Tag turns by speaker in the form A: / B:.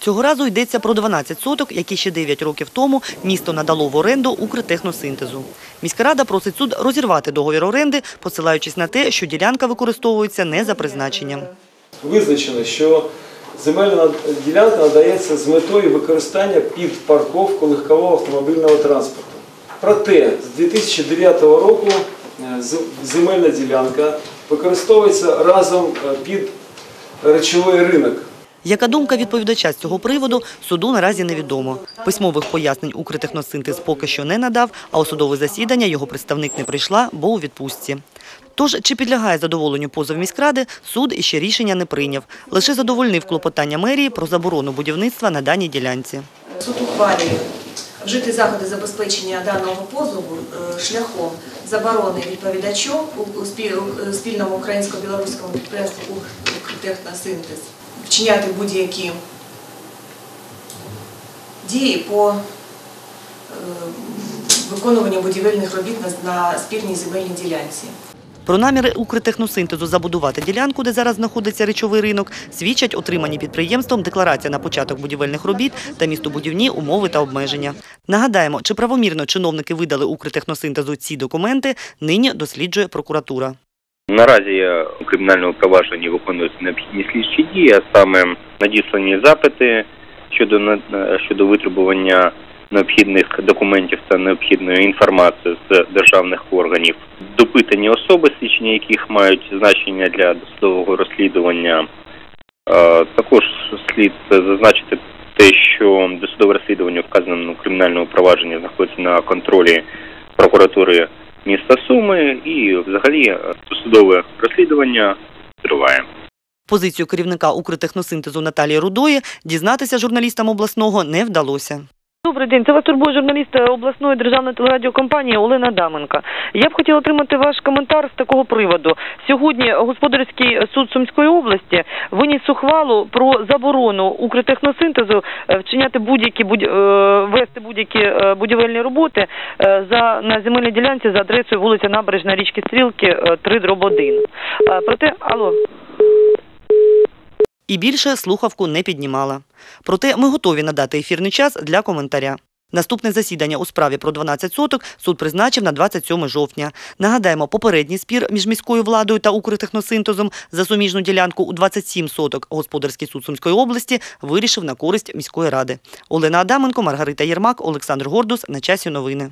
A: Цього разу йдеться про 12 соток, які ще 9 років тому місто надало в оренду Укртехносинтезу. Міська рада просить суд розірвати договір оренди, посилаючись на те, що ділянка використовується не за призначенням.
B: Визначено, що земельна ділянка надається з метою використання під парковку легкового автомобільного транспорту. Проте з 2009 року е, земельна ділянка використовується разом е, під речовий ринок.
A: Яка думка відповідача з цього приводу, суду наразі невідомо. Письмових пояснень Укртехносинтез поки що не надав, а у судове засідання його представник не прийшла, бо у відпустці. Тож, чи підлягає задоволенню позов міськради, суд іще рішення не прийняв. Лише задовольнив клопотання мерії про заборону будівництва на даній ділянці.
C: Суд ухвалює вжити заходи забезпечення даного позову е, шляхом заборони відповідачу у- у спільному українсько-білоруському підприємстві «Укртехносинтез» вчиняти будь-які дії по е, виконуванню будівельних робіт на- спільній земельній ділянці.
A: Про наміри Укртехносинтезу забудувати ділянку, де зараз знаходиться речовий ринок, свідчать отримані підприємством декларація на початок будівельних робіт та містобудівні умови та обмеження. Нагадаємо, чи правомірно чиновники видали Укртехносинтезу ці документи, нині досліджує прокуратура.
D: Наразі у кримінальному провадженні виконуються необхідні слідчі дії, а саме надіслані запити щодо щодо витребування необхідних документів та необхідної інформації з державних органів, допитані особи, свідчення яких мають значення для досудового розслідування. Е, Також слід зазначити те, що досудове розслідування вказаному кримінальному провадженні знаходиться на контролі прокуратури міста Суми і взагалі досудове розслідування триває.
A: Позицію керівника Укртехносинтезу Наталії Рудої дізнатися журналістам обласного не вдалося.
E: Добрий день, це вас турбує журналіст е, обласної державної телерадіокомпанії Олена Даменка. Я б хотіла отримати ваш коментар з такого приводу. Сьогодні господарський суд Сумської області виніс ухвалу про заборону укртехносинтезу е, вчиняти будь-які будь... е, вести будь-які будівельні роботи за на земельній ділянці за адресою вулиця Набережна річки Стрілки 3 дроб 1. Проте, алло.
A: І більше слухавку не піднімала. Проте ми готові надати ефірний час для коментаря. Наступне засідання у справі про 12 соток суд призначив на 27 жовтня. Нагадаємо, попередній спір між міською владою та Укртехносинтезом за суміжну ділянку у 27 соток господарський суд Сумської області вирішив на користь міської ради. Олена Адаменко, Маргарита Єрмак, Олександр Гордус. На часі новини.